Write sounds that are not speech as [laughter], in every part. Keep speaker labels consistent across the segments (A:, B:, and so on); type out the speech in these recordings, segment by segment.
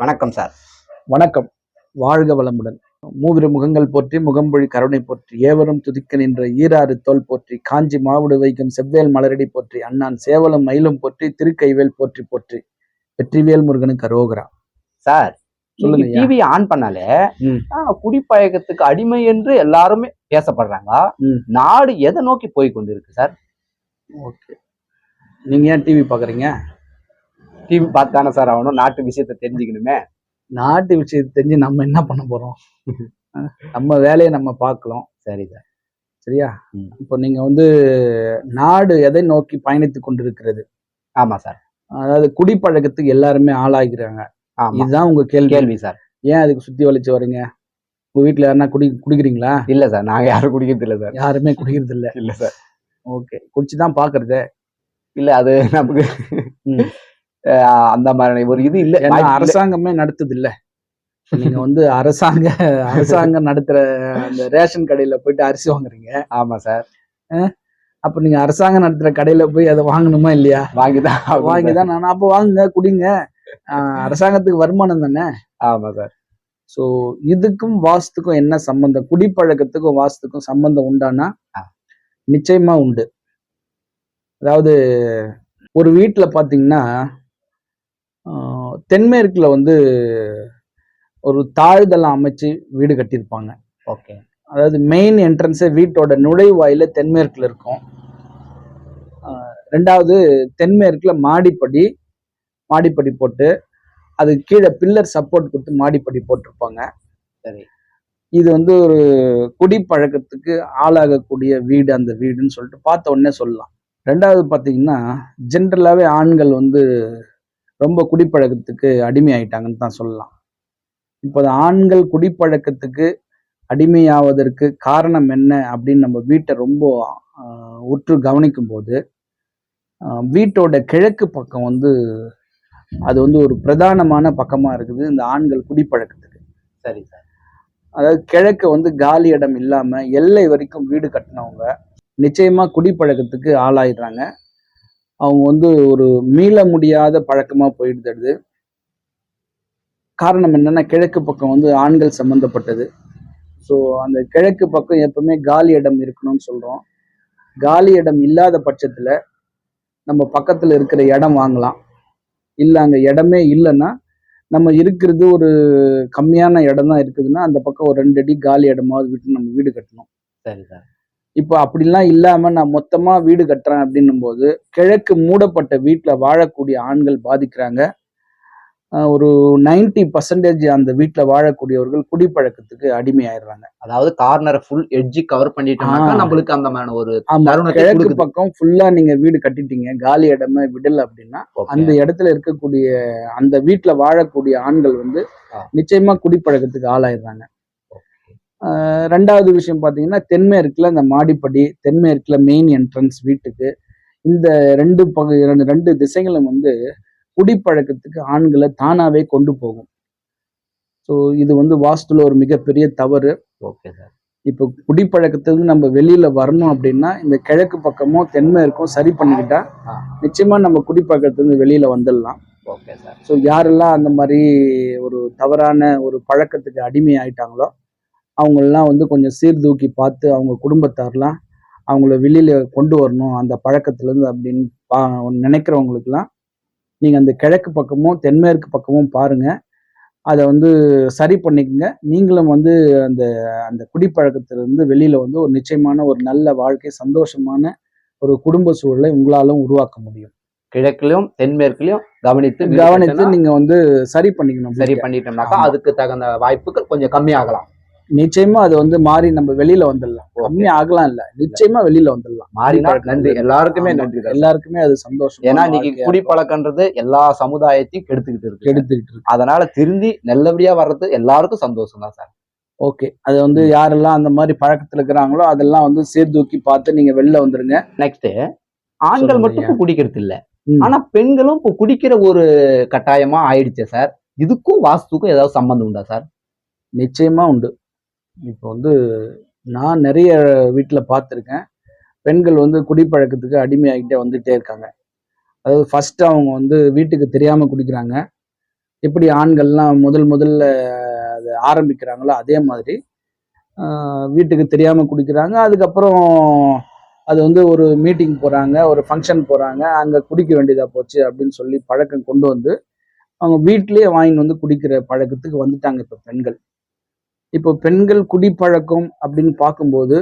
A: வணக்கம் சார்.
B: வணக்கம். வாழ்க வளமுடன். மூவிரு முகங்கள் போற்றி முகம்பொழி கருணை போற்றி ஏவரும் துதிக்க நின்ற ஈராறு தோல் போற்றி காஞ்சி மாவுடு வைக்கும் செவ்வேல் மலரடி போற்றி அண்ணான் சேவலும் மயிலும் போற்றி திருக்கைவேல் போற்றி போற்றி வெற்றிவேல் முருகனுக்கு அரோகரா.
A: சார்
B: சொல்லுங்க.
A: டிவி ஆன் பண்ணாலே குடிப்பழக்கத்துக்கு அடிமை என்று எல்லாருமே பேசப்படுறாங்க. நாடு எதை நோக்கி போய் கொண்டிருக்கு சார்?
B: ஓகே. நீங்க ஏன் டிவி பாக்குறீங்க?
A: டிவி பார்த்தானே சார் ஆகணும் நாட்டு விஷயத்தை தெரிஞ்சுக்கணுமே.
B: நாட்டு விஷயத்தை தெரிஞ்சு நம்ம என்ன பண்ண போறோம்? [laughs] நம்ம வேலையை நம்ம பார்க்கலாம்.
A: சரி சார்.
B: சரியா. இப்போ நீங்க வந்து நாடு எதை நோக்கி பயணித்து கொண்டிருக்கிறது?
A: ஆமா சார்.
B: அதாவது குடிப்பழக்கத்துக்கு எல்லாருமே ஆளாகிறாங்க. இதுதான் உங்க கேள்வி.
A: கேள்வி சார்.
B: ஏன் அதுக்கு சுத்தி வளைச்சு வரீங்க? உங்க வீட்ல யாருன்னா குடி குடிக்கிறீங்களா?
A: இல்ல சார். நாங்க யாரும் குடிக்கிறது இல்ல சார்.
B: யாருமே குடிக்கிறது இல்ல.
A: இல்ல சார்.
B: ஓகே. குடிச்சுதான் பாக்குறது
A: இல்ல அது நமக்கு அந்த மாதிரி ஒரு இது இல்ல.
B: அரசாங்கமே நடத்துது இல்ல. நீங்க வந்து அரசாங்க அரசாங்கம் நடத்துற அந்த ரேஷன் கடையில போயிட்டு அரிசி வாங்குறீங்க.
A: ஆமா சார்.
B: அப்ப நீங்க அரசாங்கம் நடத்துற கடையில போய் அதை வாங்கணுமா இல்லையா?
A: வாங்கிதான் ஆகணும்
B: வாங்கி
A: சார்.
B: தான் நான் அப்ப வாங்குங்க குடிங்க. [laughs] அரசாங்கத்துக்கு வருமானம் தானே?
A: ஆமா சார்.
B: சோ இதுக்கும் வாஸ்துக்கும் என்ன சம்பந்தம்? குடிப்பழக்கத்துக்கும் வாஸ்துக்கும் சம்பந்தம் உண்டானா. நிச்சயமா உண்டு. அதாவது ஒரு வீட்டுல பாத்தீங்கன்னா ஆஹ், தென்மேற்குல வந்து ஒரு தாழ்தளம் அமைச்சு வீடு கட்டியிருப்பாங்க.
A: ஓகே.
B: அதாவது மெயின் என்ட்ரன்ஸே வீட்டோட நுழைவாயில தென்மேற்குல இருக்கும். ரெண்டாவது தென்மேற்குல மாடிப்படி மாடிப்படி போட்டு அது கீழே பில்லர் சப்போர்ட் கொடுத்து மாடிப்படி போட்டிருப்பாங்க.
A: சரி.
B: இது வந்து ஒரு குடிப்பழக்கத்துக்கு ஆளாகக்கூடிய வீடு அந்த வீடுன்னு சொல்லிட்டு பார்த்த உடனே சொல்லலாம். ரெண்டாவது பார்த்தீங்கன்னா ஜென்ரலாகவே ஆண்கள் வந்து ரொம்ப குடிப்பழக்கத்துக்கு அடிமை ஆயிட்டாங்கன்னு தான் சொல்லலாம். இப்போ அது ஆண்கள் குடிப்பழக்கத்துக்கு அடிமையாவதற்கு காரணம் என்ன அப்படின்னு நம்ம வீட்டை ரொம்ப உற்று கவனிக்கும் போது வீட்டோட கிழக்கு பக்கம் வந்து அது வந்து ஒரு பிரதானமான பக்கமா இருக்குது இந்த ஆண்கள் குடிப்பழக்கத்துக்கு.
A: சரி சார்.
B: அதாவது கிழக்கு வந்து காலி இடம் இல்லாம எல்லை வரைக்கும் வீடு கட்டினவங்க நிச்சயமா குடிப்பழக்கத்துக்கு ஆளாயிடுறாங்க. அவங்க வந்து ஒரு மீள முடியாத பழக்கமாக போயிடுது காரணம் என்னன்னா கிழக்கு பக்கம் வந்து ஆண்கள் சம்மந்தப்பட்டது ஸோ அந்த கிழக்கு பக்கம் எப்பவுமே காலி இடம் இருக்கணும்னு சொல்கிறோம் காலி இடம் இல்லாத பட்சத்தில் நம்ம பக்கத்தில் இருக்கிற இடம் வாங்கலாம். இல்லை அங்கே இடமே இல்லைன்னா நம்ம இருக்கிறது ஒரு கம்மியான இடம் தான் இருக்குதுன்னா அந்த பக்கம் ஒரு ரெண்டு அடி காலி இடமாவது விட்டு நம்ம வீடு கட்டணும்.
A: சரி சார்
B: இப்போ அப்படிலாம் இல்லாம நான் மொத்தமா வீடு கட்டுறேன் அப்படின்னும் போது கிழக்கு மூடப்பட்ட வீட்டுல வாழக்கூடிய ஆண்கள் பாதிக்கிறாங்க ஒரு 90% பர்சன்டேஜ் அந்த வீட்டுல வாழக்கூடியவர்கள் குடிப்பழக்கத்துக்கு அடிமை ஆயிடுறாங்க
A: அதாவது கார்னரை ஃபுல் எட்ஜி கவர் பண்ணிட்டோம்னாக்கா
B: ஆ.
A: நம்மளுக்கு அந்த மாதிரி ஒரு
B: கிழக்கு. பக்கம் ஃபுல்லா நீங்க வீடு கட்டிட்டீங்க காலி இடமே விடல அப்படின்னா. அந்த இடத்துல இருக்கக்கூடிய அந்த வீட்டுல வாழக்கூடிய ஆண்கள் வந்து. நிச்சயமா குடிப்பழக்கத்துக்கு ஆளாயிடுறாங்க ரெண்டாவது விஷயம் பாத்தீங்கன்னா தென்மேற்குல இந்த மாடிப்படி தென்மேற்குல மெயின் என்ட்ரன்ஸ் வீட்டுக்கு இந்த ரெண்டு பகு ரெண்டு ரெண்டு திசைகளும் வந்து குடிப்பழக்கத்துக்கு ஆண்களை தானாவே கொண்டு போகும். ஸோ இது வந்து வாஸ்துல ஒரு மிகப்பெரிய தவறு.
A: ஓகே சார்
B: இப்போ குடிப்பழக்கத்துக்கு நம்ம வெளியில வரணும் அப்படின்னா இந்த கிழக்கு பக்கமும் தென்மேற்கும் சரி பண்ணிக்கிட்டா. நிச்சயமா நம்ம குடிப்பழக்கத்துலேருந்து வெளியில வந்துடலாம்.
A: ஓகே சார்
B: ஸோ யாரெல்லாம் அந்த மாதிரி ஒரு தவறான ஒரு பழக்கத்துக்கு அடிமை ஆயிட்டாங்களோ அவங்களெல்லாம் வந்து கொஞ்சம் சீர்தூக்கி பார்த்து அவங்க குடும்பத்தார்லாம் அவங்கள வெளியில கொண்டு வரணும் அந்த பழக்கத்துலேருந்து அப்படின்னு பா நினைக்கிறவங்களுக்குலாம் நீங்கள் அந்த கிழக்கு பக்கமும் தென்மேற்கு பக்கமும் பாருங்க அதை வந்து சரி பண்ணிக்கங்க நீங்களும் வந்து அந்த அந்த குடிப்பழக்கத்திலிருந்து வெளியில வந்து ஒரு நிச்சயமான ஒரு நல்ல வாழ்க்கை சந்தோஷமான ஒரு குடும்ப சூழலை உங்களாலும் உருவாக்க முடியும்
A: கிழக்குலயும் தென்மேற்குலயும் கவனித்து
B: கவனித்து
A: கட்டினா
B: நீங்க வந்து சரி பண்ணிக்கணும்
A: சரி. பண்ணிட்டோம்னாக்கா. அதுக்கு தகுந்த வாய்ப்புகள் கொஞ்சம் கம்மியாகலாம்
B: நிச்சயமா அது வந்து மாறி நம்ம வெளியில வந்துடலாம். கம்மி ஆகலாம் இல்ல. நிச்சயமா வெளியில வந்துடலாம். குடிப்பழக்கம்
A: நன்றி. எல்லாருக்குமே. நன்றி.
B: எல்லாருக்குமே அது சந்தோஷம்
A: ஏன்னா இன்னைக்கு குடிப்பழக்கன்றது எல்லா சமுதாயத்தையும் கெடுத்துக்கிட்டு இருக்கு
B: எடுத்துக்கிட்டு இருக்கு.
A: அதனால திருந்தி நல்லபடியா வர்றது எல்லாருக்கும் சந்தோஷம் தான் சார்.
B: ஓகே. அது வந்து யாரெல்லாம் அந்த மாதிரி பழக்கத்துல இருக்கிறாங்களோ அதெல்லாம் வந்து சீர்தூக்கி பார்த்து நீங்க வெளில வந்துருங்க.
A: நெக்ஸ்ட் ஆண்கள் மட்டும் குடிக்கிறது இல்ல. ஆனா பெண்களும் இப்போ குடிக்கிற ஒரு கட்டாயமா ஆயிடுச்சு சார். இதுக்கும் வாஸ்துக்கும் ஏதாவது சம்பந்தம் உண்டா சார்?
B: நிச்சயமா உண்டு. இப்போ வந்து நான் நிறைய வீட்டில் பார்த்துருக்கேன். பெண்கள் வந்து குடிப்பழக்கத்துக்கு அடிமையாகிட்டே வந்துட்டே இருக்காங்க. அதாவது ஃபஸ்ட்டு அவங்க வந்து வீட்டுக்கு தெரியாமல் குடிக்கிறாங்க. எப்படி ஆண்கள்லாம் முதல் முதல்ல அதை ஆரம்பிக்கிறாங்களோ அதே மாதிரி வீட்டுக்கு தெரியாமல் குடிக்கிறாங்க. அதுக்கப்புறம் அது வந்து ஒரு மீட்டிங் போகிறாங்க ஒரு ஃபங்க்ஷன் போகிறாங்க அங்கே குடிக்க வேண்டியதாக போச்சு அப்படின்னு சொல்லி பழக்கம் கொண்டு வந்து அவங்க வீட்டிலேயே வாங்கி வந்து குடிக்கிற பழக்கத்துக்கு வந்துட்டாங்க இப்போ பெண்கள். இப்போ பெண்கள் குடிப்பழக்கம் அப்படின்னு பார்க்கும்போது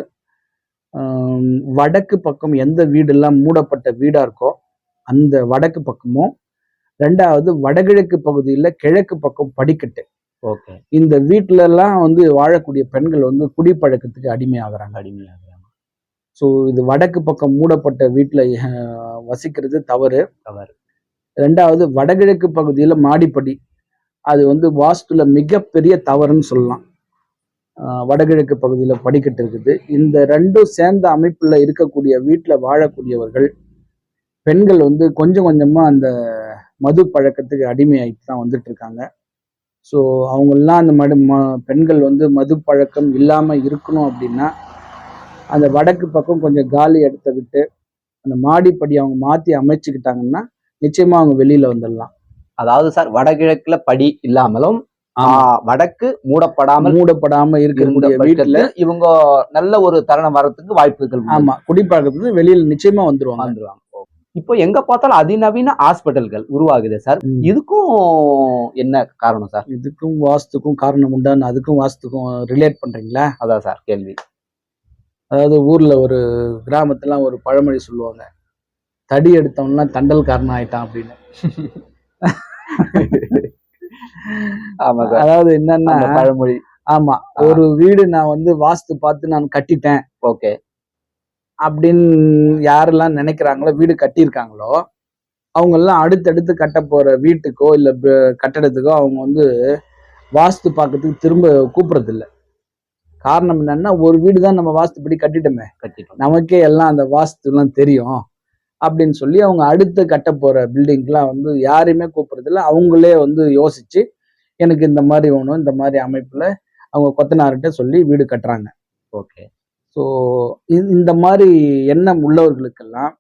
B: வடக்கு பக்கம் எந்த வீடெல்லாம் மூடப்பட்ட வீடா இருக்கோ அந்த வடக்கு பக்கமும் ரெண்டாவது வடகிழக்கு பகுதியில் கிழக்கு பக்கம் படிக்கட்டு.
A: ஓகே.
B: இந்த வீட்ல எல்லாம் வந்து வாழக்கூடிய பெண்கள் வந்து குடிப்பழக்கத்துக்கு அடிமையாகிறாங்க.
A: அடிமையாகிறாங்க.
B: ஸோ இது வடக்கு பக்கம் மூடப்பட்ட வீட்டில் வசிக்கிறது தவறு.
A: தவறு.
B: ரெண்டாவது வடகிழக்கு பகுதியில் மாடிப்படி. அது வந்து வாஸ்துல மிகப்பெரிய தவறுன்னு சொல்லலாம். வடகிழக்கு பகுதியில் படிக்கட்டு இருக்குது. இந்த ரெண்டும் சேர்ந்த அமைப்பில் இருக்கக்கூடிய வீட்டில் வாழக்கூடியவர்கள் பெண்கள் வந்து கொஞ்சம் கொஞ்சமாக அந்த மது பழக்கத்துக்கு அடிமையாயிட்டு தான் வந்துட்டு இருக்காங்க ஸோ அவங்கெல்லாம் அந்த மடு ம பெண்கள் வந்து மது பழக்கம் இல்லாமல் இருக்கணும் அப்படின்னா அந்த வடக்கு பக்கம் கொஞ்சம் காலி இடத்த விட்டு அந்த மாடிப்படி அவங்க மாற்றி அமைச்சுக்கிட்டாங்கன்னா நிச்சயமாக அவங்க வெளியில் வந்துடலாம்.
A: அதாவது சார் வடகிழக்கில் படி இல்லாமலும் வடக்கு மூடப்படாமல்
B: மூடப்படாம
A: இருந்த
B: இருக்கக்கூடிய வீட்டுல
A: இவங்க நல்ல ஒரு தருணம் வரதுக்கு வாய்ப்புகள்.
B: ஆமா குடிப்பழக்கத்துல வெளியில நிச்சயமா வந்துருவாங்க.
A: வந்துருவாங்க. இப்போ எங்க பார்த்தாலும் அதிநவீன ஹாஸ்பிட்டல்கள் உருவாகுது சார். இதுக்கும் என்ன காரணம் சார்?
B: இதுக்கும் வாஸ்துக்கும் காரணம் உண்டான்னு அதுக்கும் வாஸ்துக்கும் ரிலேட் பண்றீங்களா?
A: அதான் சார் கேள்வி.
B: அதாவது ஊர்ல ஒரு கிராமத்துல ஒரு பழமொழி சொல்லுவாங்க. தடி எடுத்தவன்லாம் தண்டல் காரணம் ஆயிட்டான் அப்படின்னு. [laughs]
A: ஆமா
B: அதாவது என்னன்னா
A: பழமொழி.
B: ஆமா ஒரு வீடு நான் வந்து வாஸ்து பார்த்து நான் கட்டிட்டேன்.
A: ஓகே.
B: அப்படின்னு யாரெல்லாம் நினைக்கிறாங்களோ வீடு கட்டியிருக்காங்களோ அவங்க எல்லாம் அடுத்தடுத்து கட்ட போற வீட்டுக்கோ இல்ல கட்டடத்துக்கோ அவங்க வந்து வாஸ்து பார்க்கறதுக்கு திரும்ப கூப்பிடுறது இல்ல காரணம் என்னன்னா ஒரு வீடு தான் நம்ம வாஸ்துப்படி கட்டிட்டோமே.
A: கட்டிட்டோம்.
B: நமக்கே எல்லாம் அந்த வாஸ்து எல்லாம் தெரியும். அப்படின்னு சொல்லி அவங்க அடுத்து கட்ட போற பில்டிங்லாம் வந்து யாரையுமே கூப்பிடுறது இல்ல அவங்களே வந்து யோசிச்சு எனக்கு இந்த மாதிரி வேணும் இந்த மாதிரி அமைப்புல அவங்க கொத்தனார்கிட்ட சொல்லி வீடு கட்டுறாங்க.
A: ஓகே.
B: ஸோ இந்த மாதிரி எண்ணம் உள்ளவர்களுக்கெல்லாம்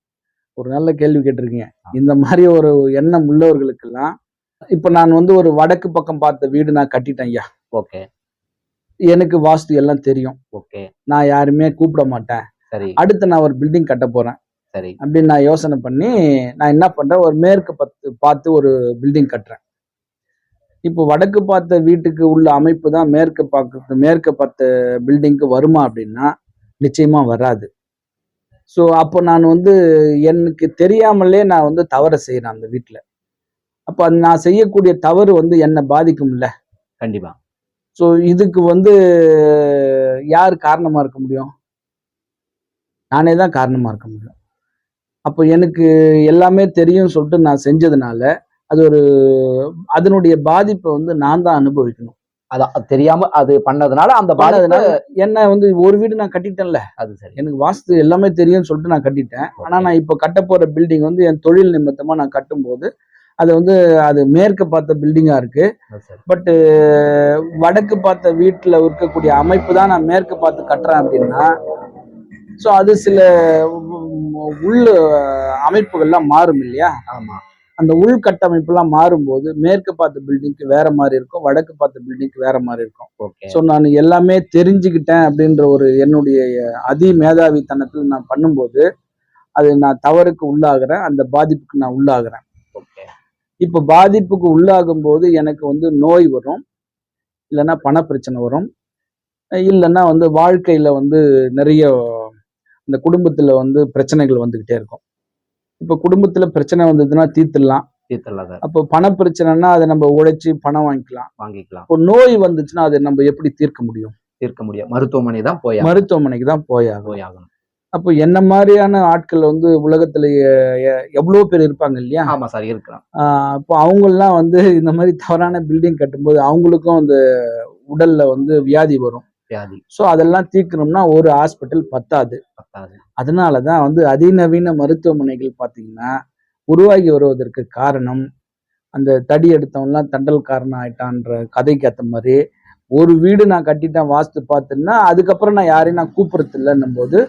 B: ஒரு நல்ல கேள்வி கேட்டிருக்கீங்க. இந்த மாதிரி ஒரு எண்ணம் உள்ளவர்களுக்கெல்லாம் இப்போ நான் வந்து ஒரு வடக்கு பக்கம் பார்த்த வீடு நான் கட்டிட்டேன் ஐயா.
A: ஓகே.
B: எனக்கு வாஸ்து எல்லாம் தெரியும்.
A: ஓகே.
B: நான் யாருமே கூப்பிட மாட்டேன்.
A: சரி.
B: அடுத்து நான் ஒரு பில்டிங் கட்ட போறேன்.
A: சரி.
B: அப்படின்னு நான் யோசனை பண்ணி நான் என்ன பண்றேன்? ஒரு மேற்கு பத்து பார்த்து ஒரு பில்டிங் கட்டுறேன். இப்போ வடக்கு பார்த்த வீட்டுக்கு உள்ள அமைப்பு தான் மேற்கு பார்க்க மேற்கு பார்த்த பில்டிங்க்கு வருமா அப்படின்னா நிச்சயமா வராது. ஸோ அப்போ நான் வந்து எனக்கு தெரியாமலே நான் வந்து தவறை செய்கிறேன் அந்த வீட்டில் அப்போ அது நான் செய்யக்கூடிய தவறு வந்து என்னை பாதிக்கும்ல.
A: கண்டிப்பா.
B: ஸோ இதுக்கு வந்து யார் காரணமா இருக்க முடியும்? நானே தான் காரணமா இருக்க முடியும். அப்போ எனக்கு எல்லாமே தெரியும் சொல்லிட்டு நான் செஞ்சதுனால அது ஒரு அதனுடைய பாதிப்பை வந்து நான் தான் அனுபவிக்கணும்.
A: அதான் தெரியாம அது பண்ணதுனால அந்த
B: பண்ணதுனால என்ன வந்து ஒரு வீடு நான் கட்டிட்டேன்ல.
A: அது சரி.
B: எனக்கு வாஸ்து எல்லாமே தெரியும்னு சொல்லிட்டு நான் கட்டிட்டேன். ஆனா நான் இப்போ கட்ட போற பில்டிங் வந்து என் தொழில் நிமித்தமா நான் கட்டும்போது அது வந்து அது மேற்கு பார்த்த பில்டிங்கா இருக்கு. பட்டு வடக்கு பார்த்த வீட்டில் இருக்கக்கூடிய அமைப்பு தான் நான் மேற்கு பார்த்து கட்டுறேன் அப்படின்னா ஸோ அது சில உள் அமைப்புகள்லாம் மாறும் இல்லையா?
A: ஆமா.
B: அந்த உள்கட்டமைப்புலாம் மாறும்போது மேற்கு பார்த்த பில்டிங்க்கு வேற மாதிரி இருக்கும் வடக்கு பார்த்த பில்டிங்க்கு வேற மாதிரி இருக்கும். ஸோ நான் எல்லாமே தெரிஞ்சுக்கிட்டேன் அப்படின்ற ஒரு என்னுடைய அதி மேதாவித்தனத்தில் நான் பண்ணும்போது அது நான் தவறுக்கு உள்ளாகிறேன் அந்த பாதிப்புக்கு நான் உள்ளாகிறேன். இப்போ பாதிப்புக்கு உள்ளாகும் போது எனக்கு வந்து நோய் வரும் இல்லைன்னா பணப்பிரச்சனை வரும் இல்லைன்னா வந்து வாழ்க்கையில வந்து நிறைய இந்த குடும்பத்துல வந்து பிரச்சனைகள் வந்துகிட்டே இருக்கும். இப்போ குடும்பத்துல பிரச்சனை வந்ததுன்னா தீர்த்துடலாம்.
A: தீர்த்தலாம் சார்
B: அப்போ பண பிரச்சனைனா அதை நம்ம உழைச்சி பணம் வாங்கிக்கலாம்.
A: வாங்கிக்கலாம்.
B: இப்போ நோய் வந்துச்சுன்னா அதை நம்ம எப்படி தீர்க்க முடியும்?
A: தீர்க்க முடியும். மருத்துவமனை தான் போய்
B: மருத்துவமனைக்கு தான்
A: போய் ஆகணும்.
B: அப்போ என்ன மாதிரியான ஆட்கள் வந்து உலகத்துல எவ்வளோ பேர் இருப்பாங்க இல்லையா?
A: ஆமா சார் இருக்கலாம்.
B: அப்போ அவங்கெல்லாம் வந்து இந்த மாதிரி தவறான பில்டிங் கட்டும்போது அவங்களுக்கும் அந்த உடல்ல வந்து வியாதி வரும்.
A: வியாதி.
B: ஸோ அதெல்லாம் தீர்க்கணும்னா ஒரு ஹாஸ்பிட்டல் பத்தாது.
A: பத்தாது.
B: அதனால தான் வந்து அதிநவீன மருத்துவமனைகள் பார்த்தீங்கன்னா உருவாகி வருவதற்கு காரணம் அந்த தடி எடுத்தவன்லாம் தண்டல் காரணம் ஆயிட்டான்ற கதைக்கு ஏற்ற மாதிரி ஒரு வீடு நான் கட்டிட்டேன் வாஸ்து பார்த்துன்னா அதுக்கப்புறம் நான் யாரையும் நான் கூப்பிடுறது இல்லைன்னும் போது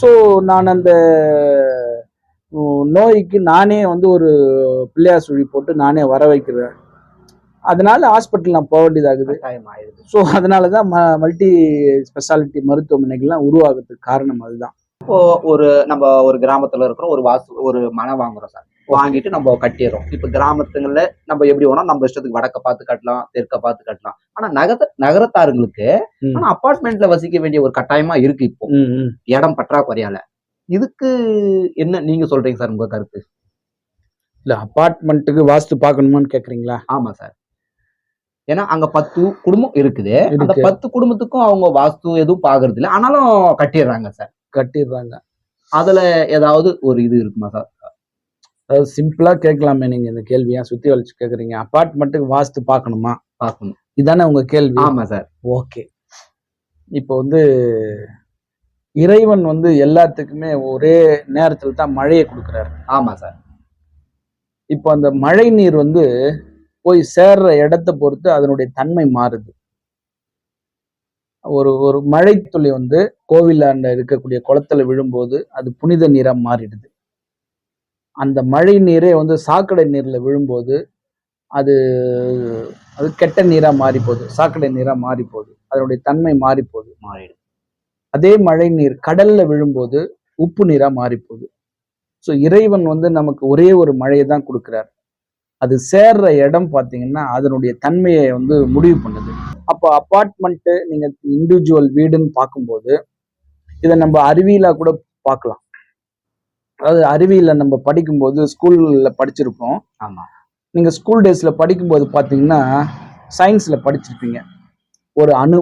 B: ஸோ நான் அந்த நோய்க்கு நானே வந்து ஒரு பிள்ளையார் சுழி போட்டு நானே வர வைக்கிறேன். அதனால ஹாஸ்பிட்டல் நான் போக வேண்டியதாகுது. ஸோ அதனால தான் ம மல்டி ஸ்பெஷாலிட்டி மருத்துவமனைகள்லாம் உருவாகிறதுக்கு காரணம் அதுதான்.
A: இப்போ ஒரு நம்ம ஒரு கிராமத்துல இருக்கிறோம் ஒரு வாசு ஒரு மனை வாங்குறோம் சார். வாங்கிட்டு நம்ம கட்டிடுறோம். இப்ப கிராமத்துங்கள்ல நம்ம எப்படி வேணா நம்ம இஷ்டத்துக்கு வடக்க பார்த்து கட்டலாம் தெற்க பார்த்து கட்டலாம். ஆனா நகர நகரத்தாருங்களுக்கு
B: ம்.
A: ஆனா அபார்ட்மெண்ட்ல வசிக்க வேண்டிய ஒரு கட்டாயமா இருக்கு இப்போ. இடம் பற்றாக்குறையால. இதுக்கு என்ன நீங்க சொல்றீங்க சார் உங்க கருத்து?
B: இல்ல அபார்ட்மெண்ட்டுக்கு வாஸ்து பார்க்கணுமான்னு கேக்குறீங்களா?
A: ஆமா சார். ஏன்னா அங்க பத்து குடும்பம் இருக்குது. அந்த. பத்து குடும்பத்துக்கும் அவங்க வாஸ்து எதுவும் பாக்குறது இல்லை ஆனாலும் கட்டிடுறாங்க சார்.
B: கட்டிடுறாங்க.
A: அதுல ஏதாவது ஒரு இது இருக்குமா சார்?
B: அதாவது சிம்பிளா கேட்கலாமே நீங்க இந்த கேள்வியா. சுத்தி வளைச்சு கேக்குறீங்க? அபார்ட்மெண்ட்டுக்கு வாஸ்து பார்க்கணுமா
A: பார்க்கணும்
B: இதானே உங்க கேள்வி?
A: ஆமா சார்.
B: ஓகே. இப்போ வந்து இறைவன் வந்து எல்லாத்துக்குமே ஒரே நேரத்துல தான் மழையை கொடுக்குறாரு.
A: ஆமா சார்.
B: இப்போ அந்த மழை நீர் வந்து போய் சேர்ற இடத்தை பொறுத்து அதனுடைய தன்மை மாறுது. ஒரு ஒரு மழை துளி வந்து கோவிலாண்ட இருக்கக்கூடிய குளத்துல விழும்போது அது புனித நீரா மாறிடுது. அந்த மழை நீரே வந்து சாக்கடை நீர்ல விழும்போது அது அது கெட்ட நீரா மாறி போகுது சாக்கடை நீரா மாறி போகுது அதனுடைய தன்மை மாறி போகுது
A: மாறிடுது.
B: அதே மழை நீர் கடல்ல விழும்போது உப்பு நீரா மாறி போகுது ஸோ இறைவன் வந்து நமக்கு ஒரே ஒரு மழையை தான் கொடுக்குறார். அது சேர்ற இடம் பார்த்தீங்கன்னா அதனுடைய தன்மையை வந்து முடிவு பண்ணுது. அப்போ அப்பார்ட்மெண்ட்டு நீங்க இண்டிவிஜுவல் வீடுன்னு பார்க்கும்போது இதை நம்ம அறிவியலா கூட பார்க்கலாம். அதாவது அறிவியல நம்ம படிக்கும்போது ஸ்கூல்ல படிச்சிருப்போம்.
A: ஆமா.
B: நீங்க ஸ்கூல் டேஸ்ல படிக்கும்போது பார்த்தீங்கன்னா சயின்ஸ்ல படிச்சிருப்பீங்க. ஒரு அணு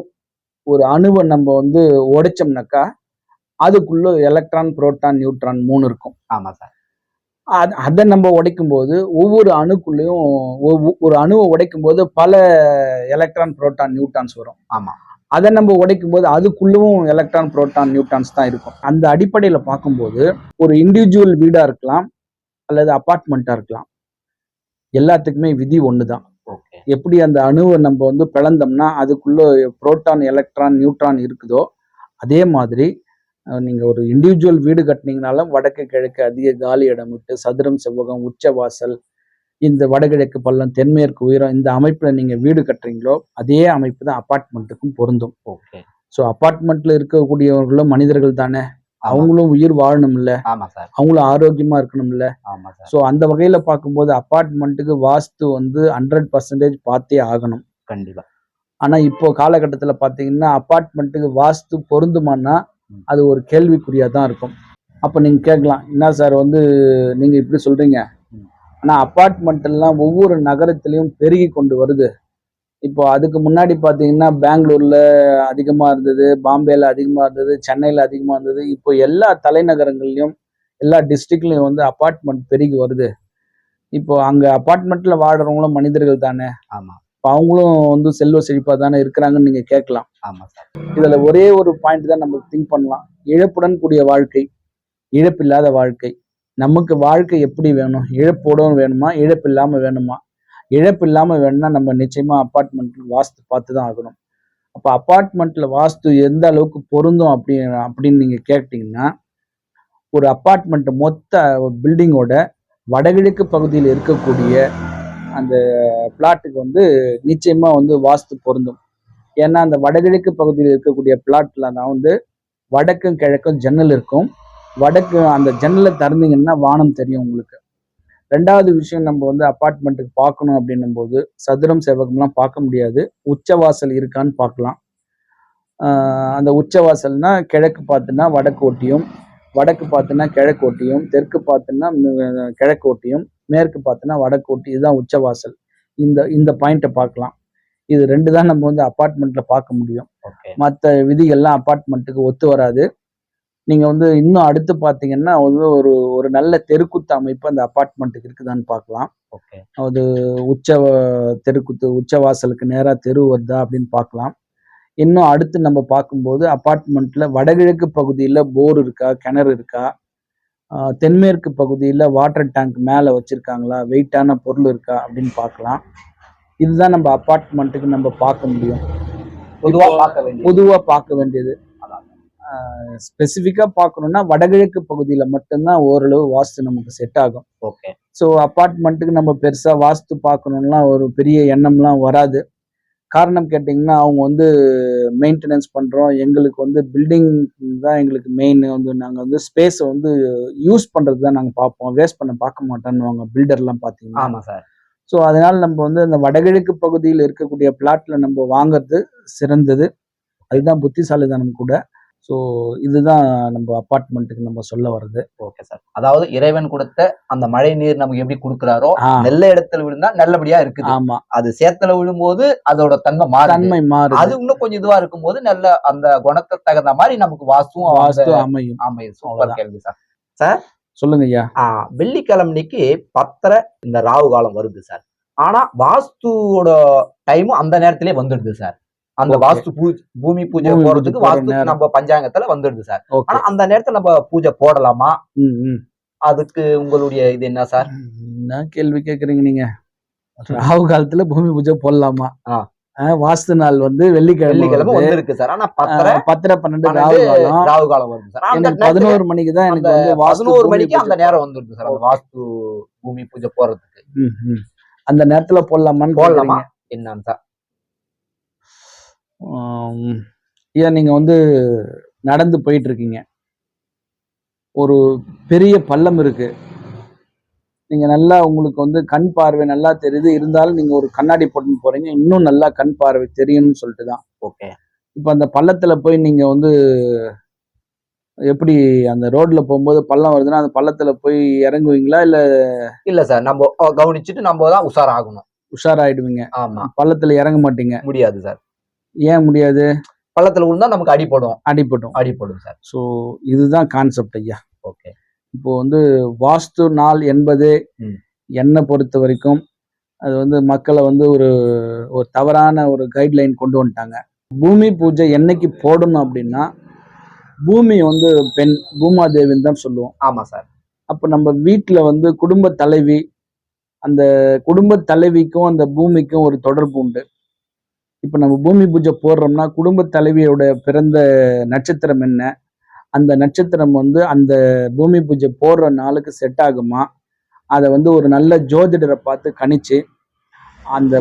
B: ஒரு அணுவை நம்ம வந்து உடைச்சோம்னாக்கா அதுக்குள்ள எலக்ட்ரான் புரோட்டான் நியூட்ரான் மூணு இருக்கும்.
A: ஆமா சார்.
B: அது அதை நம்ம உடைக்கும் போது ஒவ்வொரு அணுக்குள்ளேயும் ஒரு அணுவை உடைக்கும் போது பல எலக்ட்ரான் புரோட்டான் நியூட்ரான்ஸ் வரும்.
A: ஆமா.
B: அதை நம்ம உடைக்கும் போது அதுக்குள்ளவும் எலக்ட்ரான் புரோட்டான் நியூட்ரான்ஸ் தான் இருக்கும். அந்த அடிப்படையில் பார்க்கும்போது ஒரு இண்டிவிஜுவல் வீடா இருக்கலாம் அல்லது அபார்ட்மெண்ட்டா இருக்கலாம். எல்லாத்துக்குமே விதி ஒன்று தான் எப்படி அந்த அணுவை நம்ம வந்து பிளந்தோம்னா அதுக்குள்ள புரோட்டான் எலக்ட்ரான் நியூட்ரான் இருக்குதோ அதே மாதிரி அஹ், நீங்க ஒரு இண்டிவிஜுவல் வீடு கட்டினீங்கனாலும் வடக்கு கிழக்கு அதிக காலி இடம் விட்டு சதுரம் செவ்வகம் உச்ச வாசல் இந்த வடகிழக்கு பள்ளம் தென்மேற்கு உயரம் இந்த அமைப்புல நீங்க வீடு கட்டுறீங்களோ அதே அமைப்பு தான் அபார்ட்மெண்ட்டுக்கும் பொருந்தும்.
A: ஓகே.
B: ஸோ அபார்ட்மெண்ட்ல இருக்கக்கூடியவர்களும் மனிதர்கள் தானே? அவங்களும் உயிர் வாழணும் இல்ல அவங்களும் ஆரோக்கியமா இருக்கணும் இல்ல ஸோ அந்த வகையில பார்க்கும்போது அபார்ட்மெண்ட்டுக்கு வாஸ்து வந்து ஹண்ட்ரட் பர்சன்டேஜ் பார்த்தே ஆகணும்.
A: கண்டிப்பா.
B: ஆனா இப்போ காலகட்டத்துல பாத்தீங்கன்னா அபார்ட்மெண்ட்டுக்கு வாஸ்து பொருந்துமான்னா
A: ம்.
B: அது ஒரு கேள்விக்குறியா தான் இருக்கும். அப்ப நீங்க கேட்கலாம் என்ன சார் வந்து நீங்க இப்படி சொல்றீங்க?
A: ம்.
B: ஆனா அபார்ட்மெண்ட் எல்லாம் ஒவ்வொரு நகரத்திலையும் பெருகி கொண்டு வருது. இப்போ அதுக்கு முன்னாடி பாத்தீங்கன்னா பெங்களூர்ல அதிகமா இருந்தது பாம்பேல அதிகமா இருந்தது சென்னையில அதிகமா இருந்தது. இப்போ எல்லா தலைநகரங்கள்லயும் எல்லா டிஸ்ட்ரிக்ட்லயும் வந்து அபார்ட்மெண்ட் பெருகி வருது. இப்போ அங்க அபார்ட்மெண்ட்ல வாடுறவங்களும் மனிதர்கள் தானே?
A: ஆமா.
B: இப்போ அவங்களும் வந்து செல்வ செழிப்பா தானே இருக்கிறாங்கன்னு நீங்க கேட்கலாம்.
A: ஆமா சார்.
B: இதுல ஒரே ஒரு பாயிண்ட் தான் நம்ம திங்க் பண்ணலாம். இழப்புடன் கூடிய வாழ்க்கை இழப்பில்லாத வாழ்க்கை. நமக்கு வாழ்க்கை எப்படி வேணும்? இழப்போடும் வேணுமா? இழப்பு இல்லாம வேணுமா? இழப்பு இல்லாம வேணும்னா நம்ம நிச்சயமா அப்பார்ட்மெண்ட்ல வாஸ்து பார்த்து தான் ஆகணும். அப்ப அப்பார்ட்மெண்ட்ல வாஸ்து எந்த அளவுக்கு பொருந்தும் அப்படி அப்படின்னு நீங்க கேட்டீங்கன்னா ஒரு அப்பார்ட்மெண்ட் மொத்த பில்டிங்கோட வடகிழக்கு பகுதியில் இருக்கக்கூடிய அந்த பிளாட்டுக்கு வந்து நிச்சயமா வந்து வாஸ்து பொருந்தும். ஏன்னா அந்த வடகிழக்கு பகுதியில் இருக்கக்கூடிய பிளாட்ல தான் வந்து வடக்கும் கிழக்கும் ஜன்னல் இருக்கும். வடக்கு அந்த ஜன்னலை திறந்தீங்கன்னா வானம் தெரியும் உங்களுக்கு. ரெண்டாவது விஷயம் நம்ம வந்து அப்பார்ட்மெண்ட்டுக்கு பார்க்கணும் அப்படின்னும் போது சதுரம் செவ்வகம்லாம் பார்க்க முடியாது. உச்சவாசல் இருக்கான்னு பார்க்கலாம். அந்த உச்சவாசல்னா கிழக்கு பார்த்துன்னா வடக்கு ஒட்டியும் வடக்கு பார்த்துன்னா கிழக்கு ஒட்டியும் தெற்கு பார்த்துன்னா கிழக்கு ஒட்டியும் மேற்கு பார்த்துன்னா வடக்கு ஒட்டி இதுதான் உச்சவாசல். இந்த இந்த பாயிண்ட்டை பார்க்கலாம். இது ரெண்டு தான் நம்ம வந்து அப்பார்ட்மெண்ட்ல பார்க்க முடியும். மற்ற விதிகள்லாம் அப்பார்ட்மெண்ட்டுக்கு ஒத்து வராது. நீங்க வந்து இன்னும் அடுத்து பார்த்தீங்கன்னா வந்து ஒரு ஒரு நல்ல தெருக்குத்து அமைப்பு அந்த அப்பார்ட்மெண்ட்டுக்கு இருக்குதான்னு பார்க்கலாம். அது உச்ச தெருக்குத்து உச்சவாசலுக்கு நேரா தெரு வருதா அப்படின்னு பார்க்கலாம். இன்னும் அடுத்து நம்ம பார்க்கும்போது அப்பார்ட்மெண்ட்ல வடகிழக்கு பகுதியில் போர் இருக்கா கிணறு இருக்கா? தென்மேற்கு பகுதியில் வாட்டர் டேங்க் மேலே வச்சிருக்காங்களா? வெயிட்டான பொருள் இருக்கா? அப்படின்னு பார்க்கலாம். இதுதான் நம்ம அப்பார்ட்மெண்ட்டுக்கு நம்ம பார்க்க முடியும்.
A: பொதுவா பார்க்க
B: பொதுவாக பார்க்க வேண்டியது.
A: அதான்.
B: ஸ்பெசிஃபிக்கா பார்க்கணும்னா வடகிழக்கு பகுதியில மட்டும்தான் ஓரளவு வாஸ்து நமக்கு செட் ஆகும்.
A: ஓகே
B: ஸோ அப்பார்ட்மெண்ட்டுக்கு நம்ம பெருசா வாஸ்து பார்க்கணும்லாம் ஒரு பெரிய எண்ணம்லாம் வராது. காரணம் கேட்டிங்கன்னா அவங்க வந்து மெயின்டெனன்ஸ் பண்றோம். எங்களுக்கு வந்து பில்டிங் தான் எங்களுக்கு மெயின் வந்து நாங்கள் வந்து ஸ்பேஸை வந்து யூஸ் பண்றது தான் நாங்கள் பார்ப்போம். வேஸ்ட் பண்ண பார்க்க மாட்டோம்னு பில்டர்லாம் பார்த்தீங்கன்னா.
A: ஆமா சார்
B: ஸோ அதனால நம்ம வந்து அந்த வடகிழக்கு பகுதியில் இருக்கக்கூடிய பிளாட்ல நம்ம வாங்குறது சிறந்தது. அதுதான் புத்திசாலித்தனம் கூட. ஸோ இதுதான் நம்ம அப்பார்ட்மெண்ட்டுக்கு நம்ம சொல்ல வர்றது.
A: ஓகே சார் அதாவது இறைவன் கொடுத்த அந்த மழை நீர் நமக்கு எப்படி கொடுக்குறாரோ நல்ல இடத்துல விழுந்தா நல்லபடியா இருக்குது.
B: ஆமா.
A: அது சேத்துல விழும்போது அதோட தன்மை மாறுது.
B: தன்மை மாறுது.
A: அது இன்னும் கொஞ்சம் இதுவா இருக்கும்போது நல்ல அந்த குணத்தை தகுந்த மாதிரி நமக்கு வாஸ்துவும்
B: வாஸ்து அமையும்.
A: அமையும். கேள்வி சார்
B: சொல்லுங்க ஐயா.
A: வெள்ளிக்கிழமைக்கு பத்தரை இந்த ராகு காலம் வருது சார் ஆனா வாஸ்துவோட டைமும் அந்த நேரத்திலே வந்துடுது சார் அந்த. வாஸ்து பூமி பூஜை போறதுக்கு
B: போற
A: வாஸ்து. நம்ம பஞ்சாங்கத்துல வந்துடுது சார். ஆனா அந்த நேரத்துல நம்ம பூஜை போடலாமா? அதுக்கு உங்களுடைய இது என்ன சார்?
B: என்ன கேள்வி கேக்குறீங்க நீங்க? ராகு காலத்துல பூமி பூஜை போடலாமா? வாஸ்து நாள் வந்து வெள்ளிக்கிழமை
A: வெள்ளிக்கிழமை. வந்திருக்கு சார். ஆனா பத்தரை
B: பத்தரை பன்னெண்டு ராகு காலம்.
A: ராகு காலம் வருது சார்.
B: எனக்கு பதினோரு மணிக்கு தான் எனக்கு வந்து
A: பதினோரு மணிக்கு அந்த. நேரம் வந்துருது சார். அந்த வாஸ்து பூமி பூஜை போறதுக்கு.
B: அந்த நேரத்துல போடலாமான்னு
A: போடலாமா. என்னன்னு சார்.
B: ஆம், ஐயா நீங்க வந்து நடந்து போயிட்டு இருக்கீங்க ஒரு பெரிய பள்ளம் இருக்கு. நீங்க நல்லா உங்களுக்கு வந்து கண் பார்வை நல்லா தெரியுது. இருந்தாலும் நீங்க ஒரு கண்ணாடி போட்டுன்னு போறீங்க. இன்னும் நல்லா கண் பார்வை தெரியும்னு சொல்லிட்டு தான்.
A: ஓகே.
B: இப்போ அந்த பள்ளத்துல போய் நீங்க வந்து எப்படி அந்த ரோட்ல போகும்போது பள்ளம் வருதுன்னா அந்த பள்ளத்துல போய் இறங்குவீங்களா? இல்ல
A: இல்ல சார் நம்ம கவனிச்சுட்டு நம்ம தான் உஷாராகணும்.
B: உஷாராயிடுவீங்க.
A: ஆமா.
B: பள்ளத்துல இறங்க மாட்டீங்க.
A: முடியாது சார்.
B: ஏன் முடியாது?
A: பள்ளத்துல விழுந்தா நமக்கு அடிபடும்.
B: அடிபட்டும்
A: அடிபடும் சார்.
B: ஸோ இதுதான் கான்செப்ட் ஐயா.
A: ஓகே.
B: இப்போ வந்து வாஸ்து நாள் என்பது. என்னை பொறுத்த வரைக்கும் அது வந்து மக்களை வந்து ஒரு ஒரு தவறான ஒரு கைட்லைன் கொண்டு வந்துட்டாங்க. பூமி பூஜை என்னைக்கு போடணும் அப்படின்னா பூமி வந்து பெண் பூமாதேவின்னு தான் சொல்லுவோம்.
A: ஆமா சார்.
B: அப்போ நம்ம வீட்டில் வந்து குடும்ப தலைவி அந்த குடும்ப தலைவிக்கும் அந்த பூமிக்கும் ஒரு தொடர்பு உண்டு. இப்போ நம்ம பூமி பூஜை போடுறோம்னா குடும்ப தலைவியோட பிறந்த நட்சத்திரம் என்ன? அந்த நட்சத்திரம் வந்து அந்த பூமி பூஜை போடுற நாளுக்கு செட் ஆகுமா? அதை வந்து ஒரு நல்ல ஜோதிடரை பார்த்து கணிச்சு அந்த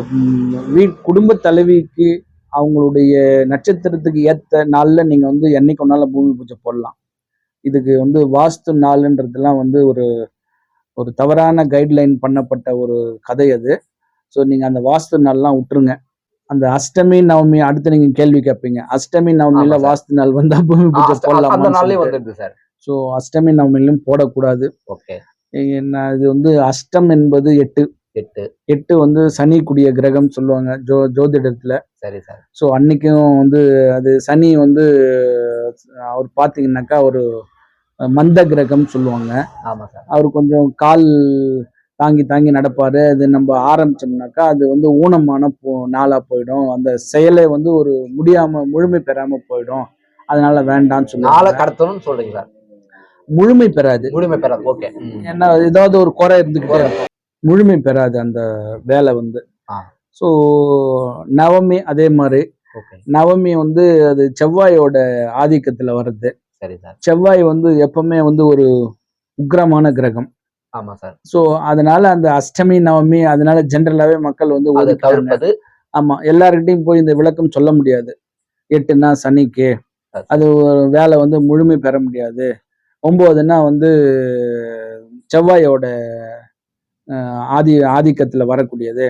B: வீ குடும்ப தலைவிக்கு அவங்களுடைய நட்சத்திரத்துக்கு ஏற்ற நாளில் நீங்கள் வந்து என்னைக்கு ஒன்றால் பூமி பூஜை போடலாம். இதுக்கு வந்து வாஸ்து நாளுன்றதெல்லாம் வந்து ஒரு ஒரு தவறான கைட்லைன் பண்ணப்பட்ட ஒரு கதை அது. ஸோ நீங்கள் அந்த வாஸ்து நாள்லாம் விட்டுருங்க அந்த அஷ்டமி நவமி அடுத்து நீங்க கேள்வி கேட்பீங்க அஷ்டமி நவமியில. வாஸ்து நாள் வந்தா பூமி பூஜை போடலாம்
A: சார்.
B: ஸோ அஷ்டமி நவமியிலும் போடக்கூடாது.
A: ஓகே.
B: இது வந்து அஷ்டம் என்பது எட்டு.
A: எட்டு.
B: எட்டு வந்து சனி கூடிய கிரகம் சொல்லுவாங்க ஜோ ஜோதிடத்துல.
A: சரி சார்.
B: ஸோ அன்னைக்கும் வந்து அது சனி வந்து அவர் பார்த்தீங்கன்னாக்கா ஒரு மந்த கிரகம் சொல்லுவாங்க.
A: ஆமா சார்.
B: அவர் கொஞ்சம் கால் தாங்கி தாங்கி நடப்பாரு. அது நம்ம ஆரம்பிச்சோம்னாக்கா அது வந்து ஊனமான போ நாளா போயிடும். அந்த செயலே வந்து ஒரு முடியாம முழுமை பெறாம போயிடும். அதனால வேண்டாம்னு
A: நாளை
B: சொல்லுவாங்க
A: கடத்தணும்னு சொல்றீங்க சார்
B: முழுமை பெறாது.
A: முழுமை பெறாது. ஓகே
B: ஏன்னா ஏதாவது ஒரு குறை இருந்துகிட்டே இருக்கும். முழுமை பெறாது அந்த வேலை வந்து. ஸோ நவமி அதே மாதிரி. நவமி வந்து அது செவ்வாயோட ஆதிக்கத்துல வருது
A: சரி சார்
B: செவ்வாய் வந்து எப்பவுமே வந்து ஒரு உக்கிரமான கிரகம்.
A: ஆமா சார்.
B: ஸோ அதனால அந்த அஷ்டமி நவமி அதனால ஜென்ரலாவே மக்கள் வந்து
A: அதை. தவிர்ப்பது
B: ஆமா எல்லார்கிட்டையும் போய் இந்த விளக்கம் சொல்ல முடியாது. எட்டுன்னா சனிக்கு. அது வேலை வந்து முழுமை பெற முடியாது. ஒன்பதுன்னா வந்து செவ்வாயோட ஆதி ஆதிக்கத்துல வரக்கூடியது.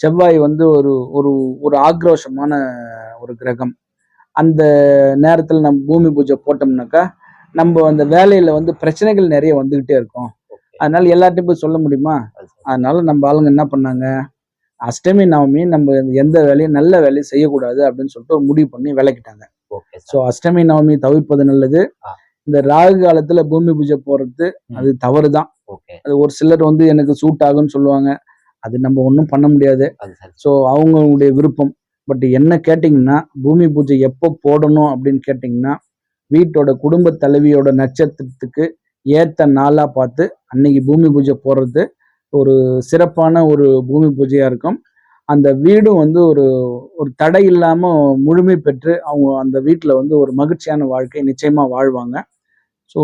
B: செவ்வாய் வந்து ஒரு ஒரு ஒரு ஆக்ரோஷமான ஒரு கிரகம். அந்த நேரத்துல நம்ம பூமி பூஜை போட்டோம்னாக்கா நம்ம அந்த வேலையில வந்து பிரச்சனைகள் நிறைய வந்துகிட்டே இருக்கும். அதனால எல்லார்ட்டையும் போய் சொல்ல முடியுமா. அதனால நம்ம ஆளுங்க என்ன பண்ணாங்க? அஷ்டமி நவமி நம்ம எந்த வேலையும் நல்ல வேலையும் செய்யக்கூடாது அப்படின்னு சொல்லிட்டு முடிவு பண்ணி விளக்கிட்டாங்க.
A: ஓகே
B: ஸோ அஷ்டமி நவமி தவிர்ப்பது நல்லது. இந்த ராகு காலத்துல பூமி பூஜை போறது. அது தவறு தான் அது ஒரு சிலர் வந்து எனக்கு சூட் ஆகும்னு சொல்லுவாங்க. அது நம்ம ஒன்றும் பண்ண முடியாது. ஸோ அவங்களுடைய விருப்பம். பட் என்ன கேட்டிங்கன்னா பூமி பூஜை எப்போ போடணும் அப்படின்னு கேட்டிங்கன்னா வீட்டோட குடும்ப தலைவியோட நட்சத்திரத்துக்கு ஏத்த நாளா பார்த்து அன்னைக்கு பூமி பூஜை போடுறது ஒரு சிறப்பான ஒரு பூமி பூஜையா இருக்கும். அந்த வீடும் வந்து ஒரு ஒரு தடை இல்லாம முழுமை பெற்று அவங்க அந்த வீட்டுல வந்து ஒரு மகிழ்ச்சியான வாழ்க்கை நிச்சயமா வாழ்வாங்க. ஸோ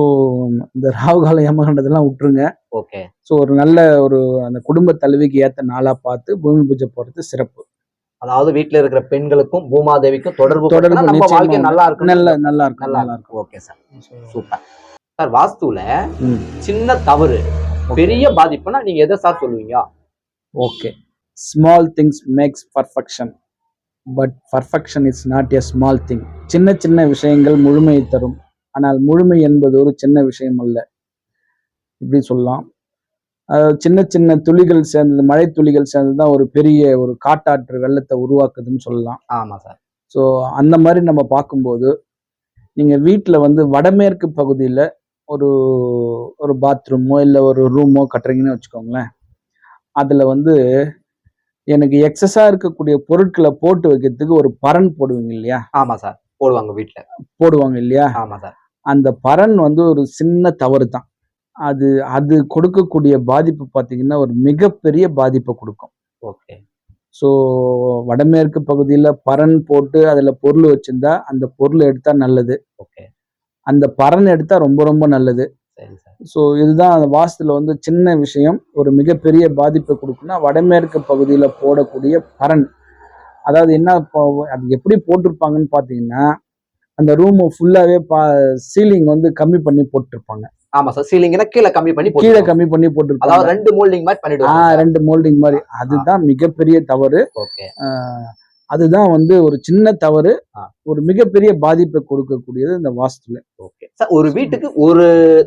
B: இந்த ராகுகால யமகண்டதெல்லாம் விட்டுருங்க.
A: ஓகே.
B: ஸோ ஒரு நல்ல ஒரு அந்த குடும்ப தலைவிக்கு ஏத்த நாளா பார்த்து பூமி பூஜை போறது சிறப்பு.
A: அதாவது வீட்ல இருக்கிற பெண்களுக்கும் பூமாதேவிக்கும் தொடர்பு
B: தொடர்பு
A: நம்ம வாழ்க்கை நல்லா இருக்கும்
B: நல்ல நல்லா இருக்கும்.
A: நல்லா இருக்கும். Okay sir. சூப்பர். சார் வாஸ்துல சின்ன தவறு பெரிய பாதிப்புனா நீங்க எதை சார் சொல்லுவீங்க?
B: Okay. Small things makes perfection but perfection is not a small thing சின்ன சின்ன விஷயங்கள் முழுமையை தரும் ஆனால் முழுமை என்பது ஒரு சின்ன விஷயம் அல்ல. இப்படி சொல்லலாம். சின்ன சின்ன துளிகள் சேர்ந்தது மழை துளிகள் சேர்ந்து தான் ஒரு பெரிய ஒரு காட்டாற்று வெள்ளத்தை உருவாக்குதுன்னு சொல்லலாம்.
A: ஆமா சார்.
B: ஸோ அந்த மாதிரி நம்ம பார்க்கும்போது நீங்கள் வீட்டில் வந்து வடமேற்கு பகுதியில் ஒரு ஒரு பாத்ரூமோ இல்லை ஒரு ரூமோ கட்டுறீங்கன்னு வச்சுக்கோங்களேன். அதில் வந்து எனக்கு எக்ஸஸாக இருக்கக்கூடிய பொருட்களை போட்டு வைக்கிறதுக்கு ஒரு பரண் போடுவீங்க இல்லையா?
A: ஆமா சார். போடுவாங்க வீட்ல.
B: போடுவாங்க இல்லையா?
A: ஆமா சார்.
B: அந்த பரண் வந்து ஒரு சின்ன தவறு தான். அது அது கொடுக்கக்கூடிய பாதிப்பு பார்த்தீங்கன்னா ஒரு மிகப்பெரிய பாதிப்பை கொடுக்கும்.
A: ஓகே.
B: ஸோ வடமேற்கு பகுதியில் பரண் போட்டு அதில் பொருள் வச்சிருந்தா அந்த பொருள் எடுத்தா நல்லது.
A: ஓகே.
B: அந்த பரண் எடுத்தா ரொம்ப ரொம்ப நல்லது.
A: சரி சார்.
B: ஸோ இதுதான் அந்த வாஸ்துல வந்து சின்ன விஷயம். ஒரு மிகப்பெரிய பாதிப்பை கொடுக்குன்னா வடமேற்கு பகுதியில் போடக்கூடிய பரண் அதாவது என்ன அது எப்படி போட்டிருப்பாங்கன்னு பார்த்தீங்கன்னா அந்த ரூம் ஃபுல்லாகவே பா சீலிங் வந்து கம்மி பண்ணி போட்டிருப்பாங்க.
A: ஆமா சார் சீலிங்னா கீழே கம்மி பண்ணி
B: கீழே. கம்மி பண்ணி
A: அதாவது
B: போட்டிருப்பாங்க
A: ரெண்டு மோல்டிங் மாதிரி
B: ஆ
A: பண்ணிடுவாங்க
B: ரெண்டு மோல்டிங் மாதிரி. அதுதான் மிகப்பெரிய தவறு.
A: ஓகே.
B: அதுதான் வந்து ஒரு சின்ன தவறு. ஒரு மிகப்பெரிய பாதிப்பை கொடுக்கக்கூடியது இந்த வாஸ்துல.
A: ஓகே. சார் ஒரு வீட்டுக்கு ஒரு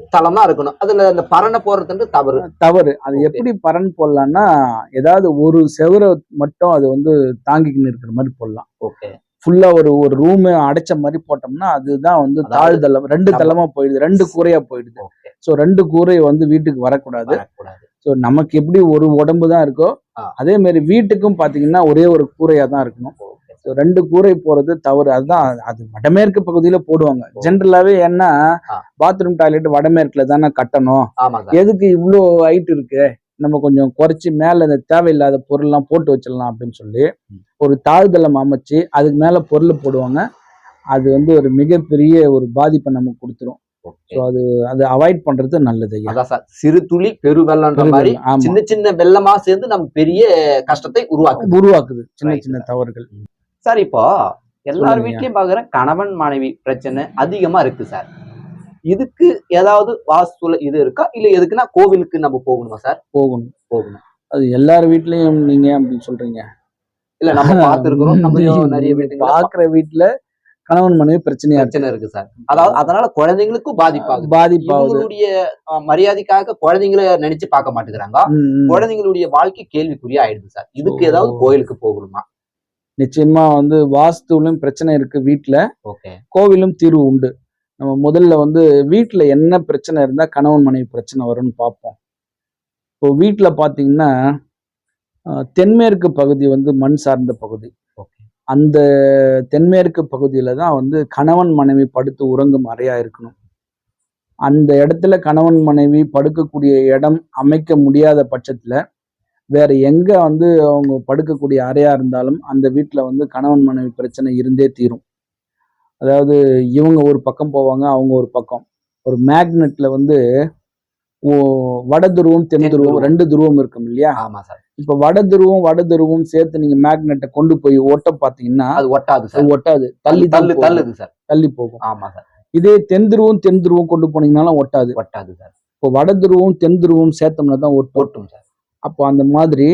A: தளம் இருக்கணும். அதுல அந்த பரணை போடுறது தவறு.
B: தவறு. அது. எப்படி பரன் போடலாம்னா ஏதாவது ஒரு செவரை மட்டும் அது வந்து தாங்கிக்கின்னு இருக்கிற மாதிரி போடலாம்.
A: ஓகே.
B: ஃபுல்லா ஒரு ஒரு ரூம் அடைச்ச மாதிரி போட்டோம்னா அதுதான் வந்து
A: அதாவது
B: தாழ்தளம் ரெண்டு தளமா. போயிடுது ரெண்டு கூரையா போயிடுது. ஸோ ரெண்டு கூரை வந்து வீட்டுக்கு வரக்கூடாது. ஸோ நமக்கு எப்படி ஒரு உடம்பு தான் இருக்கோ. அதே மாதிரி வீட்டுக்கும் பாத்தீங்கன்னா ஒரே ஒரு கூரையா தான் இருக்கணும் ஸோ ரெண்டு கூரை போறது தவறு. அதுதான் அது வடமேற்கு பகுதியில போடுவாங்க. ஜென்ரலாவே என்ன. பாத்ரூம் டாய்லெட் வடமேற்குல தானே கட்டணும். எதுக்கு இவ்வளோ ஹைட் இருக்கு? நம்ம கொஞ்சம் குறைச்சி மேல இந்த தேவையில்லாத பொருள்லாம் போட்டு வச்சிடலாம் அப்படின்னு சொல்லி. ஒரு தாழ்தளம் அமைச்சு அதுக்கு மேல பொருள் போடுவாங்க. அது வந்து ஒரு மிகப்பெரிய ஒரு பாதிப்பை நமக்கு கொடுத்துரும். ஸோ அது அதை அவாய்ட் பண்றது நல்லது
A: அதான் சார். சிறு துளி பெரு வெள்ளம்ன்ற மாதிரி சின்ன சின்ன வெள்ளமா சேர்ந்து நம்ம பெரிய கஷ்டத்தை உருவாக்குது.
B: உருவாக்குது. சின்ன சின்ன. தவறுகள்.
A: சார் இப்போ எல்லார். வீட்லயும் பாக்குற கணவன் மனைவி பிரச்சனை அதிகமா இருக்கு சார். இதுக்கு ஏதாவது வாஸ்துல இது இருக்கா? இல்ல எதுக்குன்னா கோவிலுக்கு நம்ம போகணுமா சார்?
B: போகணும்.
A: போகணும்.
B: அது எல்லார் வீட்லயும் நீங்க அப்படின்னு சொல்றீங்க?
A: இல்ல நம்ம பார்த்திருக்கிறோம். நம்ம [laughs] நிறைய வீட்டுல
B: பாக்குற வீட்டுல கணவன் மனைவி பிரச்சனையா
A: பிரச்சனை இருக்கு சார். அதாவது அதனால குழந்தைங்களுக்கும் இவங்களுடைய அஹ், மரியாதைக்காக குழந்தைங்கள நினைச்சு பார்க்க மாட்டேங்கிறாங்க. குழந்தைங்களுடைய வாழ்க்கை கேள்விக்குறியா ஆயிடுது சார். இதுக்கு. ஏதாவது கோயிலுக்கு போகணுமா?
B: நிச்சயமா வந்து வாஸ்துவிலும் பிரச்சனை இருக்கு
A: ஓகே.
B: கோவிலும் தீர்வு உண்டு. நம்ம முதல்ல வந்து வீட்ல என்ன பிரச்சனை இருந்தா கணவன் மனைவி பிரச்சனை வரும்னு பார்ப்போம். இப்போ வீட்ல பாத்தீங்கன்னா தென்மேற்கு பகுதி வந்து மண் சார்ந்த பகுதி.
A: ஓகே.
B: அந்த தென்மேற்கு பகுதியில் தான் வந்து கணவன் மனைவி படுத்து உறங்கும் அறையாக இருக்கணும். அந்த இடத்துல கணவன் மனைவி படுக்கக்கூடிய இடம் அமைக்க முடியாத பட்சத்தில் வேற எங்க வந்து அவங்க படுக்கக்கூடிய அறையாக இருந்தாலும் அந்த வீட்டில் வந்து கணவன் மனைவி பிரச்சனை இருந்தே தீரும். அதாவது இவங்க ஒரு பக்கம் போவாங்க அவங்க ஒரு பக்கம். ஒரு மேக்னெட்டில் வந்து வட துருவம் தென்
A: தென்
B: துருவம். ரெண்டு துருவம் இருக்கும் இல்லையா?
A: ஆமா சார்.
B: இப்ப வட துருவம் வட துருவம் சேர்த்து நீங்க மேக்னெட்டை கொண்டு போய் ஒட்ட பாத்தீங்கன்னா
A: அது ஒட்டாது சார்.
B: ஒட்டாது. தள்ளி
A: தள்ளு
B: தள்ளி
A: தள்ளுது சார்.
B: தள்ளி போகும்.
A: ஆமா சார்.
B: இதே தென் துருவம் தென் துருவம் கொண்டு போனீங்கனாலும் ஒட்டாது.
A: ஒட்டாது சார்.
B: இப்போ வட துருவம் தென் துருவம் சேர்த்தோம்னா தான் ஒட்டும்.
A: ஒட்டும் சார்.
B: அப்போ அந்த மாதிரி.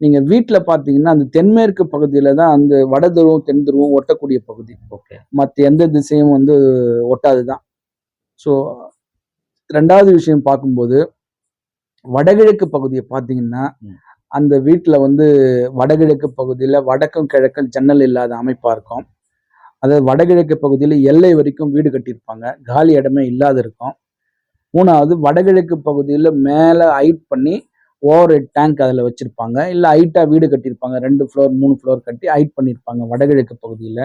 B: நீங்க வீட்ல பாத்தீங்கன்னா அந்த தென்மேற்கு பகுதியில தான் அந்த வட துருவம் தென் துருவம் ஒட்டக்கூடிய பகுதி.
A: ஓகே.
B: மற்ற எந்த திசையும் வந்து ஒட்டாதுதான் ஸோ ரெண்டாவது விஷயம் பார்க்கும்போது வடகிழக்கு பகுதியை பார்த்தீங்கன்னா. அந்த வீட்டில் வந்து வடகிழக்கு பகுதியில் வடக்கும் கிழக்கும் ஜன்னல் இல்லாத அமைப்பாக இருக்கும். அதாவது வடகிழக்கு பகுதியில் எல்லை வரைக்கும் வீடு கட்டியிருப்பாங்க. காலி இடமே இல்லாத இருக்கும். மூணாவது வடகிழக்கு பகுதியில் மேலே ஹைட் பண்ணி ஓவர் ஹெட் டேங்க் அதில் வச்சுருப்பாங்க. இல்லை ஹைட்டாக வீடு கட்டியிருப்பாங்க. ரெண்டு ஃப்ளோர் மூணு ஃப்ளோர் கட்டி ஹைட் பண்ணியிருப்பாங்க வடகிழக்கு பகுதியில்.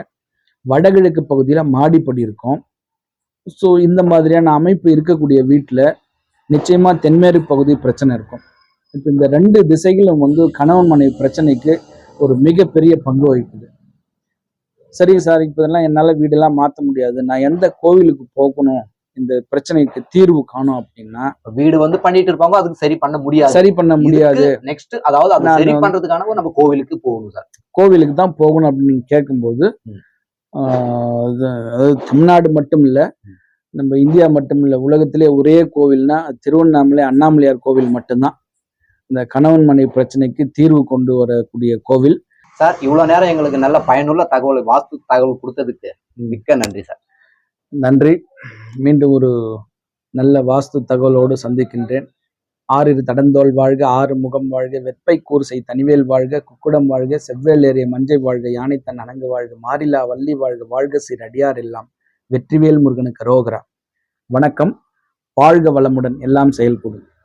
B: வடகிழக்கு பகுதியில் மாடிப்படி இருக்கும். ஸோ இந்த மாதிரியான அமைப்பு இருக்கக்கூடிய வீட்டில் நிச்சயமாக தென்மேற்கு பகுதி பிரச்சனை இருக்கும். இப்போ இந்த ரெண்டு திசைகளும் வந்து கணவன் மனைவி பிரச்சனைக்கு ஒரு மிகப்பெரிய பங்கு வகிக்குது. சரிங்க சார் இப்போ இதெல்லாம் என்னால் வீடெல்லாம் மாற்ற முடியாது. நான் எந்த கோவிலுக்கு போகணும் இந்த பிரச்சனைக்கு தீர்வு காணும் அப்படின்னா
A: வீடு வந்து பண்ணிட்டு இருப்பாங்க அதுக்கு சரி பண்ண முடியாது.
B: சரி பண்ண முடியாது.
A: நெக்ஸ்ட் அதாவது அது சரி பண்றதுக்கான நம்ம கோவிலுக்கு போகணும் சார்.
B: கோவிலுக்கு தான் போகணும் அப்படின்னு நீங்க கேட்கும்போது அதாவது தமிழ்நாடு மட்டும் இல்ல நம்ம இந்தியா மட்டும் இல்ல உலகத்திலே ஒரே கோவில்னா திருவண்ணாமலை அண்ணாமலையார் கோவில் மட்டும்தான். இந்த கணவன் மனைவி பிரச்சனைக்கு தீர்வு கொண்டு வரக்கூடிய கோவில்.
A: சார் இவ்வளவு நேரம் எங்களுக்கு நல்ல பயனுள்ள தகவல் வாஸ்து தகவல் கொடுத்ததுக்கு மிக்க நன்றி சார்.
B: நன்றி. மீண்டும் ஒரு நல்ல வாஸ்து தகவலோடு சந்திக்கின்றேன். ஆறிரு தடந்தோல் வாழ்க ஆறு முகம் வாழ்க வெப்பை கூர்சை தனிவேல் வாழ்க குக்குடம் வாழ்க செவ்வேல் ஏறிய மஞ்சை வாழ்க யானை தன் அணங்கு வாழ்க மாறிலா வள்ளி வாழ்க வாழ்க சீர் அடியார் எல்லாம். வெற்றிவேல் முருகனுக்கு ரோகரா வணக்கம். வாழ்க வளமுடன் எல்லாம் செயல்கூடும்